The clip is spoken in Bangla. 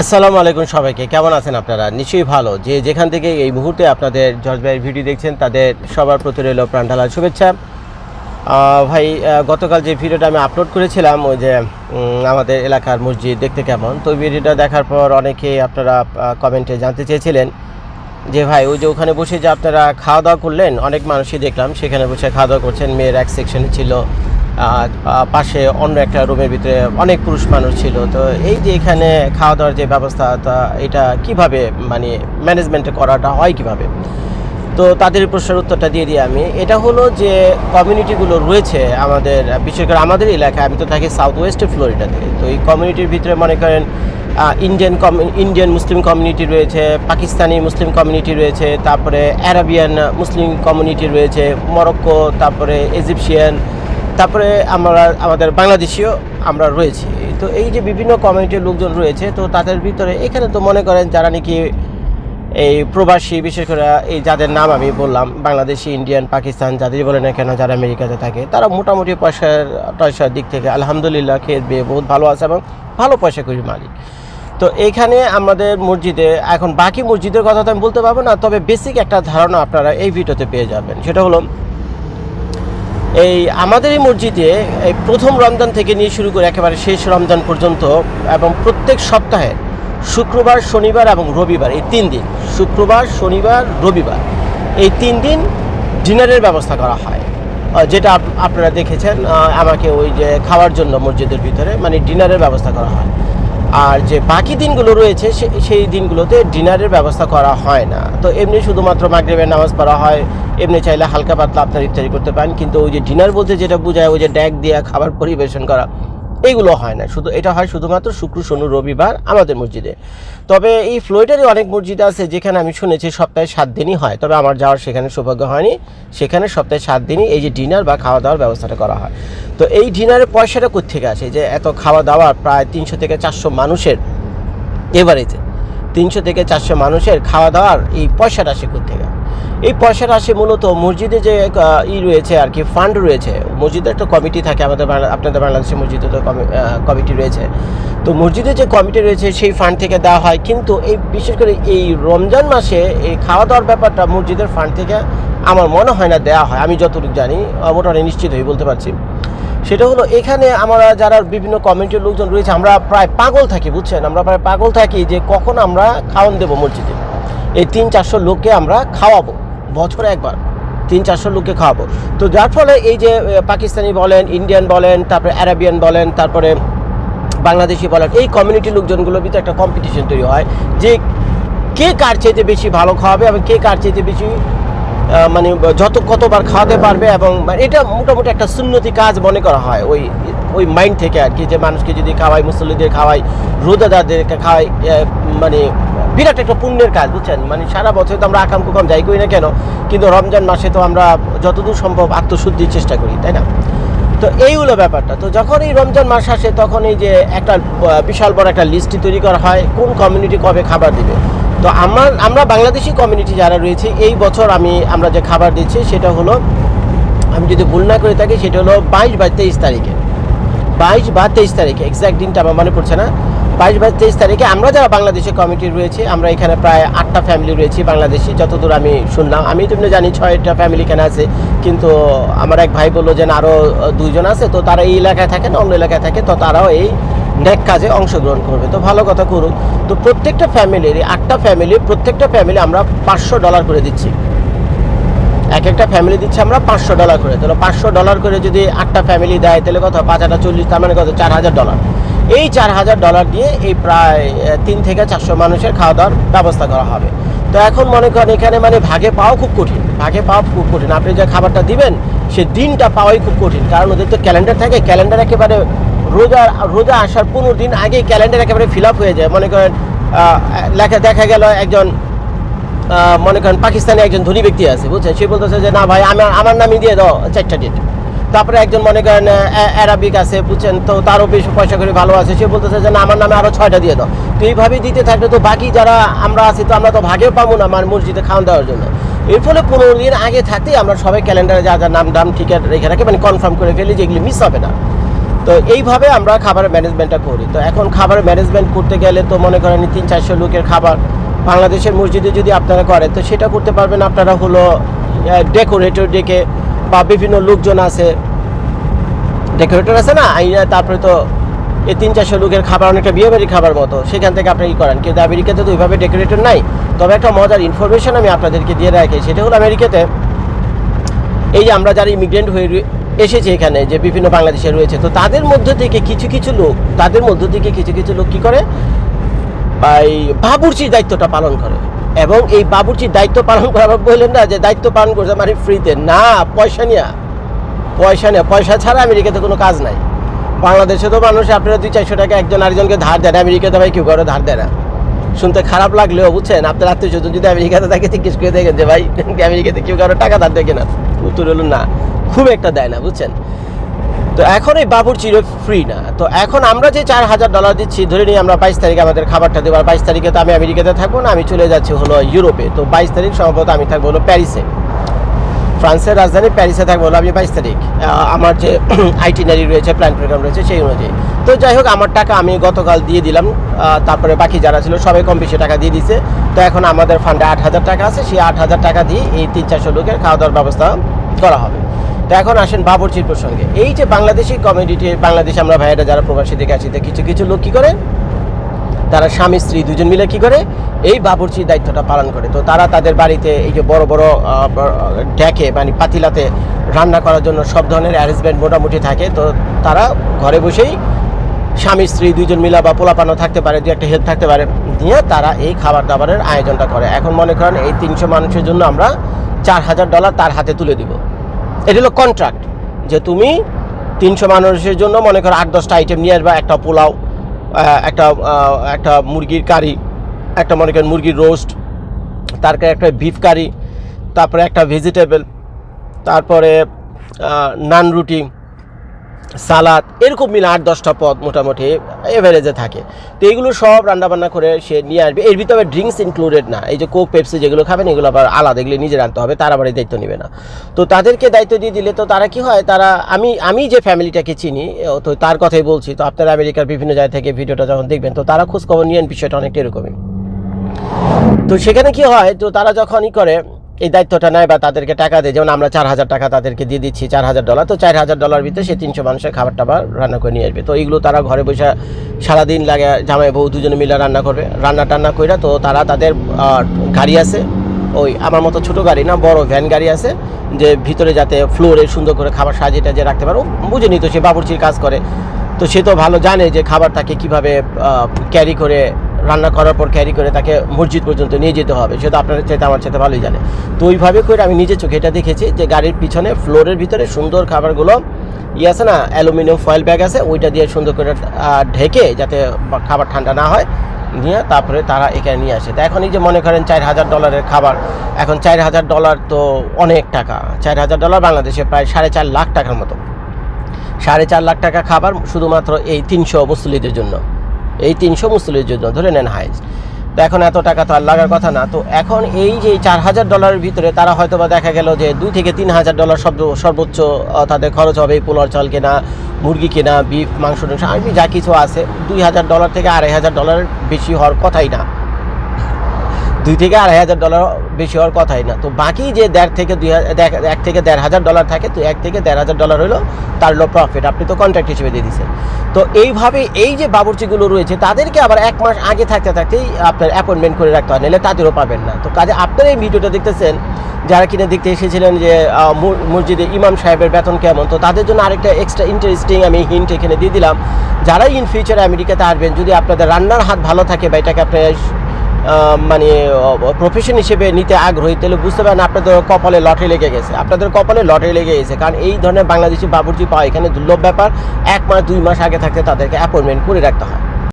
আসসালামু আলাইকুম সবাইকে। কেমন আছেন আপনারা? নিশ্চয়ই ভালো। যে যেখান থেকে এই মুহূর্তে আপনাদের জজ ভাইয়ের ভিডিও দেখছেন, তাদের সবার প্রতি রইল প্রাণঢালার শুভেচ্ছা। ভাই গতকাল যে ভিডিওটা আমি আপলোড করেছিলাম, ওই যে আমাদের এলাকার মসজিদ দেখতে কেমন? তো ভিডিওটা দেখার পর অনেকেই আপনারা কমেন্টে জানতে চেয়েছিলেন যে, ভাই, ওই যে ওখানে বসে যে আপনারা খাওয়া দাওয়া করলেন, অনেক মানুষই দেখলাম, সেখানে বসে খাওয়া দাওয়া করছেন। মেয়ের এক সেকশনে ছিল পাশে অন্য একটা রুমের ভিতরে অনেক পুরুষ মানুষ ছিল। তো এই যে এখানে খাওয়া দাওয়ার যে ব্যবস্থা, তা এটা কীভাবে মানে ম্যানেজমেন্টে করাটা হয় কীভাবে? তো তাদের প্রশ্নের উত্তরটা দিয়ে দিই আমি। এটা হলো যে কমিউনিটিগুলো রয়েছে আমাদের, বিশেষ করে আমাদের এলাকায়, আমি তো থাকি সাউথ ওয়েস্টে ফ্লোরিডাতে তো এই কমিউনিটির ভিতরে মনে করেন ইন্ডিয়ান ইন্ডিয়ান মুসলিম কমিউনিটি রয়েছে পাকিস্তানি মুসলিম কমিউনিটি রয়েছে, তারপরে অ্যারাবিয়ান মুসলিম কমিউনিটি রয়েছে মরক্কো তারপরে ইজিপশিয়ান তারপরে আমরা, আমাদের বাংলাদেশিও আমরা রয়েছি। তো এই যে বিভিন্ন কমিউনিটির লোকজন রয়েছে, তো তাদের ভিতরে এখানে তো মনে করেন যারা নাকি এই প্রবাসী, বিশেষ করে এই যাদের নাম আমি বললাম, বাংলাদেশি ইন্ডিয়ান পাকিস্তান যাদের বলে না কেন, যারা আমেরিকাতে থাকে, তারা মোটামুটি পয়সার টয়সার দিক থেকে আলহামদুলিল্লাহ খেয়ে বিয়ে বহুত ভালো আছে এবং ভালো পয়সা করি মালিক। তো এইখানে আমাদের মসজিদে, এখন বাকি মসজিদের কথা তো আমি বলতে পারব না, তবে বেসিক একটা ধারণা আপনারা এই ভিডিওতে পেয়ে যাবেন। সেটা হলো এই আমাদের এই মসজিদে এই প্রথম রমজান থেকে নিয়ে শুরু করে একেবারে শেষ রমজান পর্যন্ত এবং প্রত্যেক সপ্তাহে শুক্রবার, শনিবার এবং রবিবার, এই তিন দিন, শুক্রবার, শনিবার, রবিবার, এই তিন দিন ডিনারের ব্যবস্থা করা হয়। যেটা আপনারা দেখেছেন আমাকে ওই যে খাওয়ার জন্য মসজিদের ভিতরে মানে ডিনারের ব্যবস্থা করা হয়। আর যে বাকি দিনগুলো রয়েছে সেই দিনগুলোতে ডিনারের ব্যবস্থা করা হয় না। তো এমনি শুধুমাত্র মাগরিবের নামাজ পড়া হয়, এমনি চাইলে হালকা পাতলা আপনার ইত্যাদি করতে পারেন। কিন্তু ওই যে ডিনার বলতে যেটা বোঝায়, ওই যে ড্যাক দিয়ে খাবার পরিবেশন করা। এগুলো হয় না। শুধু এটা হয় শুধুমাত্র শুক্র, শনি, রবিবার আমাদের মসজিদে। তবে এই ফ্লোরিডারই অনেক মসজিদ আছে যেখানে আমি শুনেছি সপ্তাহে সাত দিনই হয়। তবে আমার যাওয়ার সেখানে সৌভাগ্য হয়নি। সেখানে সপ্তাহে সাত দিনই এই যে ডিনার বা খাওয়া দাওয়ার ব্যবস্থাটা করা হয়। তো এই ডিনারের পয়সাটা কোথেকে আসে? যে এত খাওয়া দাওয়ার প্রায় তিনশো থেকে চারশো মানুষের এভারেজে। তিনশো থেকে চারশো মানুষের খাওয়া দাওয়ার এই পয়সাটা আসে থেকে এই পয়সাটা আসে মূলত মসজিদে যে ই রয়েছে আর কি ফান্ড রয়েছে, মসজিদে একটা কমিটি থাকে আমাদের আপনাদের বাংলাদেশের মসজিদে তো কমিটি রয়েছে। তো মসজিদে যে কমিটি রয়েছে, সেই ফান্ড থেকে দেওয়া হয়। কিন্তু এই, বিশেষ করে এই রমজান মাসে এই খাওয়া দাওয়ার ব্যাপারটা মসজিদের ফান্ড থেকে আমার মনে হয় না দেওয়া হয়। আমি যতটুকু জানি, মোটামুটি নিশ্চিত হয়ে বলতে পারছি। সেটা হলো এখানে আমরা যারা বিভিন্ন কমিউনিটির লোকজন রয়েছে, আমরা প্রায় পাগল থাকি, বুঝছেন? আমরা প্রায় পাগল থাকি যে কখন আমরা খাওয়ান দেবো মসজিদে। এই তিন চারশো লোককে আমরা খাওয়াবো, বছরে একবার তিন চারশো লোককে খাওয়াবো। তো যার ফলে এই যে পাকিস্তানি বলেন, ইন্ডিয়ান বলেন, তারপরে অ্যারাবিয়ান বলেন, তারপরে বাংলাদেশি বলেন, এই কমিউনিটির লোকজনগুলোর ভিতরে একটা কম্পিটিশন তৈরি হয় যে কে কার চাইতে বেশি ভালো খাওয়াবে এবং কে কার চাইতে বেশি মানে যত কতবার খাওয়াতে পারবে এবং মানে এটা মোটামুটি একটা সুন্নতি কাজ মনে করা হয়। ওই ওই মাইন্ড থেকে আর কি যে মানুষকে যদি খাওয়াই, মুসল্লিদের খাওয়াই, রোজাদারদেরকে খাওয়াই মানে বিরাট একটা পুণ্যের কাজ, বুঝছেন? মানে সারা বছর তো আমরা আকাম কুকাম যাই করি না কেন? কিন্তু রমজান মাসে তো আমরা যতদূর সম্ভব আত্মশুদ্ধির চেষ্টা করি, তাই না? তো এই হলো ব্যাপারটা। তো যখন এই রমজান মাস আসে, তখন এই যে একটা বিশাল বড় একটা লিস্টটি তৈরি করা হয়, কোন কমিউনিটি কবে খাবার দিবে? তো আমার, আমরা বাংলাদেশি কমিউনিটি যারা রয়েছে, এই বছর আমি, আমরা যে খাবার দিচ্ছি সেটা হলো, আমি যদি ভুল না করে থাকি, সেটা হলো বাইশ বা তেইশ তারিখে। বাইশ বা তেইশ তারিখে এক্সাক্ট দিনটা আমার মনে পড়ছে না। বাইশ বা তেইশ তারিখে আমরা যারা বাংলাদেশি কমিটি রয়েছে, আমরা এখানে প্রায় আটটা ফ্যামিলি রয়েছি বাংলাদেশি, যতদূর আমি শুনলাম। আমি তো এমনি জানি ছয়টা ফ্যামিলি এখানে আছে, কিন্তু আমার এক ভাই বলল যে আরও দুইজন আছে, তো তারা এই এলাকায় থাকে না, অন্য এলাকায় থাকে, তো তারাও এই নেক কাজে অংশগ্রহণ করবে। তো ভালো কথা করুক তো প্রত্যেকটা ফ্যামিলির আটটা ফ্যামিলি প্রত্যেকটা ফ্যামিলি আমরা পাঁচশো ডলার করে দিচ্ছি। এক একটা ফ্যামিলি দিচ্ছে আমরা পাঁচশো ডলার করে। তাহলে পাঁচশো ডলার করে যদি আটটা ফ্যামিলি দেয়, তাহলে কত? পাঁচ হাজার চল্লিশ, তার মানে কত? চার হাজার ডলার এই চার হাজার ডলার দিয়ে এই প্রায় তিন থেকে চারশো মানুষের খাওয়া দাওয়ার ব্যবস্থা করা হবে। তো এখন মনে করেন এখানে মানে ভাগে পাওয়া খুব কঠিন। ভাগে পাওয়া খুব কঠিন। আপনি যে খাবারটা দিবেন, সে দিনটা পাওয়াই খুব কঠিন। কারণ ওদের তো ক্যালেন্ডার থাকে। ক্যালেন্ডার একেবারে রোজা রোজা আসার পনেরো দিন আগে ক্যালেন্ডার একেবারে ফিল আপ হয়ে যায়। মনে করেন লেখা, দেখা গেল একজন মনে করেন পাকিস্তানে একজন ধনী ব্যক্তি আছে, বুঝছেন? সে বলতেছে যে, না ভাই, আমার আমার নামই দিয়ে দাও চারটা ডেট তারপরে একজন মনে করেন অ্যারাবিক আছে, বুঝছেন? তো তারও বেশি পয়সা করে ভালো আছে। সে বলতেছে যে, না, আমার নামে আরও ছয়টা দিয়ে দাও। তো এইভাবেই দিতে থাকলে তো বাকি যারা আমরা আছি, তো আমরা তো ভাগেও পাবো না আমার মসজিদে খাওয়ান দেওয়ার জন্য। এর ফলে পনেরো দিন আগে থাকতেই আমরা সবাই ক্যালেন্ডারে যা যা নাম, দাম ঠিক রেখে রাখি মানে কনফার্ম করে ফেলি যে এগুলি মিস হবে না। তো এইভাবে আমরা খাবারের ম্যানেজমেন্টটা করি। তো এখন খাবারের ম্যানেজমেন্ট করতে গেলে তো মনে করেন তিন চারশো লোকের খাবার বাংলাদেশের মসজিদে যদি আপনারা করেন তো সেটা করতে পারবেন আপনারা হলো ডেকোরেটর ডেকে বা বিভিন্ন লোকজন আছে ডেকোরেটর আছে না তারপরে তো এই তিন চারশো লোকের খাবার, অনেকটা বিয়ে বাড়ির খাবার মতো, সেখান থেকে আপনি ই করেন? কিন্তু আমেরিকাতে তো ওইভাবে ডেকোরেটর নাই। তবে একটা মজার ইনফরমেশন আমি আপনাদেরকে দিয়ে রাখি, সেটা হলো আমেরিকাতে এই যে আমরা যারা ইমিগ্রেন্ট হয়ে এসেছে এখানে যে বিভিন্ন বাংলাদেশে রয়েছে। তো তাদের মধ্য থেকে কিছু কিছু লোক, তাদের মধ্য থেকে কিছু কিছু লোক কি করে? এই বাবুর্চির দায়িত্বটা পালন করে। এবং এই বাবুর্চির দায়িত্ব পালন করার বললেন না যে দায়িত্ব পালন করছে মানে ফ্রিতে না, পয়সা নিয়ে। পয়সা নিয়ে। পয়সা ছাড়া আমেরিকাতে কোনো কাজ নাই। বাংলাদেশে তো মানুষ আপনারা দুই চারশো টাকা একজন আরেকজনকে ধার দেন আমেরিকাতে ভাই কেউ কারও ধার দেয় না। শুনতে খারাপ লাগলেও, বুঝছেন? আপনার আত্মীয় স্বজন যদি আমেরিকাতে তাকে জিজ্ঞেস করে দেখেন যে ভাই, আমেরিকাতে কেউ কারও টাকা ধার দেয় না উত্তর হলো না। খুব একটা দেয় না, বুঝছেন? তো এখন এই বাবুর চির ফ্রি না। তো এখন আমরা যে চার হাজার ডলার দিচ্ছি, ধরে নিই আমরা বাইশ তারিখে আমাদের খাবারটা দেবো। বাইশ তারিখে তো আমি আমেরিকাতে থাকব না, আমি চলে যাচ্ছি হলো ইউরোপে। তো বাইশ তারিখ সম্ভবত আমি থাকব হলো প্যারিসে। ফ্রান্সের রাজধানী প্যারিসে থাকব হলো আমি বাইশ তারিখ। আমার যে আইটিনারি রয়েছে প্ল্যান প্রোগ্রাম রয়েছে সেই অনুযায়ী। তো যাই হোক, আমার টাকা আমি গতকাল দিয়ে দিলাম। তারপরে বাকি যারা ছিল সবাই কম বেশি টাকা দিয়ে দিছে তো এখন আমাদের ফান্ডে আট হাজার টাকা আছে। সেই আট হাজার টাকা দিয়ে এই তিন চারশো লোকের খাওয়া দাওয়ার ব্যবস্থা করা হবে। তো এখন আসেন বাবরচির প্রসঙ্গে। এই যে বাংলাদেশি কমিউনিটি বাংলাদেশে আমরা ভাইয়েরা যারা প্রবাসী থেকে তো কিছু কিছু লোক কী করে? তারা স্বামী, স্ত্রী দুজন মিলে কি করে? এই বাবুর্চির দায়িত্বটা পালন করে। তো তারা তাদের বাড়িতে এই যে বড় বড় ডেকে মানে পাতিলাতে রান্না করার জন্য সব ধরনের অ্যারেঞ্জমেন্ট মোটামুটি থাকে। তো তারা ঘরে বসেই স্বামী, স্ত্রী দুজন মিলা বা পোলাপানো থাকতে পারে দু একটা হেল্প থাকতে পারে, নিয়ে তারা এই খাবার দাবারের আয়োজনটা করে। এখন মনে করেন এই তিনশো মানুষের জন্য আমরা চার হাজার ডলার তার হাতে তুলে দিব। এটা হলো কন্ট্রাক্ট যে তুমি তিনশো মানুষের জন্য মনে করো আট, দশটা আইটেম নিয়ে আসবা, একটা পোলাও একটা একটা মুরগির কারি, একটা মনে করেন মুরগির রোস্ট তারপরে একটা বিফ কারি তারপরে একটা ভেজিটেবল তারপরে নান রুটি সালাদ, এরকম মিলে আট, দশটা পদ মোটামুটি এভারেজে থাকে। তো এইগুলো সব রান্নাবান্না করে সে নিয়ে আসবে। এর ভিতরে ড্রিঙ্কস ইনক্লুডেড না। এই যে কোক পেপসি যেগুলো খাবেন, এগুলো আবার আলাদা, এগুলো নিজে আনতে হবে, তারা আবার এই দায়িত্ব নেবে না। তো তাদেরকে দায়িত্ব দিয়ে দিলে তো তারা কি হয়, তারা, আমি আমি যে ফ্যামিলিটাকে চিনি তো তার কথাই বলছি, তো আপনারা আমেরিকার বিভিন্ন জায়গা থেকে ভিডিওটা যখন দেখবেন, তো তারা খোঁজখবর নিয়েন বিষয়টা অনেকটা এরকমই। তো সেখানে কি হয়, তো তারা যখনই করে এই দায়িত্বটা নেয় বা তাদেরকে টাকা দেয়। যেমন আমরা চার হাজার টাকা তাদেরকে দিয়ে দিচ্ছি, চার হাজার ডলার। তো চার হাজার ডলার ভিতরে সে তিনশো মানুষের খাবার টাবার রান্না করে নিয়ে আসবে। তো এইগুলো তারা ঘরে বসে সারাদিন লাগে, জামাই বউ দুজনে মিলে রান্না করবে। রান্না টান্না করে তো তারা তাদের গাড়ি আছে। ওই আমার মতো ছোটো গাড়ি না, বড় ভ্যান গাড়ি আছে, যে ভিতরে যাতে ফ্লোরে সুন্দর করে খাবার সাজিয়ে টাজিয়ে রাখতে পারো। বুঝে নিত সে বাবুর্চির কাজ করে। তো সে তো ভালো জানে যে খাবার তাকে কীভাবে ক্যারি করে রান্না করার পর ক্যারি করে তাকে মসজিদ পর্যন্ত নিয়ে যেতে হবে। সে তো আপনার চাইতে, আমার চাইতে ভালোই জানে। তো ওইভাবে করে আমি নিজে চোখে এটা দেখেছি যে গাড়ির পিছনে ফ্লোরের ভিতরে সুন্দর খাবারগুলো ইয়ে আছে না, অ্যালুমিনিয়াম ফয়েল ব্যাগ আছে, ওইটা দিয়ে সুন্দর করে ঢেকে যাতে খাবার ঠান্ডা না হয়, নিয়ে তারপরে তারা এখানে নিয়ে আসে। তো এখন এই যে মনে করেন চার হাজার ডলারের খাবার, এখন চার হাজার ডলার তো অনেক টাকা। চার হাজার ডলার বাংলাদেশে প্রায় সাড়ে চার লাখ টাকার মতো। সাড়ে চার লাখ টাকা খাবার শুধুমাত্র এই তিনশো মুসলিদের জন্য। এই তিনশো মুসলির জন্য ধরে নেন হাইজ। তো এখন এত টাকা তো আর লাগার কথা না। তো এখন এই যে চার হাজার ডলারের ভিতরে তারা হয়তো বা দেখা গেল যে দুই থেকে তিন হাজার ডলার সব সর্বোচ্চ তাদের খরচ হবে এই পোলার চাল কেনা, মুরগি কেনা, বিফ, মাংস টাংস, আর যা কিছু আছে, দুই হাজার ডলার থেকে আড়াই হাজার ডলার বেশি হওয়ার কথাই না। দুই থেকে আড়াই হাজার ডলার বেশি হওয়ার কথাই না। তো বাকি যে দেড় থেকে দুই এক থেকে দেড় হাজার ডলার থাকে, তো এক থেকে দেড় হাজার ডলার হলো তার হলো প্রফিট আপনি তো কন্ট্রাক্ট হিসেবে দিয়ে দিচ্ছেন তো এইভাবে এই যে বাবুর্চিগুলো রয়েছে, তাদেরকে আবার এক মাস আগে থাকতে থাকতেই আপনার অ্যাপয়েন্টমেন্ট করে রাখতে হয়, নাহলে তাদেরও পাবেন না। তো কাজে আপনারা এই ভিডিওটা দেখতেছেন, যারা কিনা দেখতে এসেছিলেন যে মসজিদে ইমাম সাহেবের বেতন কেমন, তো তাদের জন্য আরেকটা এক্সট্রা ইন্টারেস্টিং আমি হিন্ট এখানে দিয়ে দিলাম। যারা ইন ফিউচারে আমেরিকাতে আসবেন, যদি আপনাদের রান্নার হাত ভালো থাকে বা এটাকে আপনার মানে প্রফেশন হিসেবে নিতে আগ্রহী, তাহলে বুঝতে পারেন আপনাদের কপালে লটারি লেগে গেছে। আপনাদের কপালে লটারি লেগে গেছে, কারণ এই ধরনের বাংলাদেশি বাবুর্চি পাওয়া এখানে দুর্লভ ব্যাপার। এক মাস, দুই মাস আগে থাকতে তাদেরকে অ্যাপয়েন্টমেন্ট করে রাখতে হয়।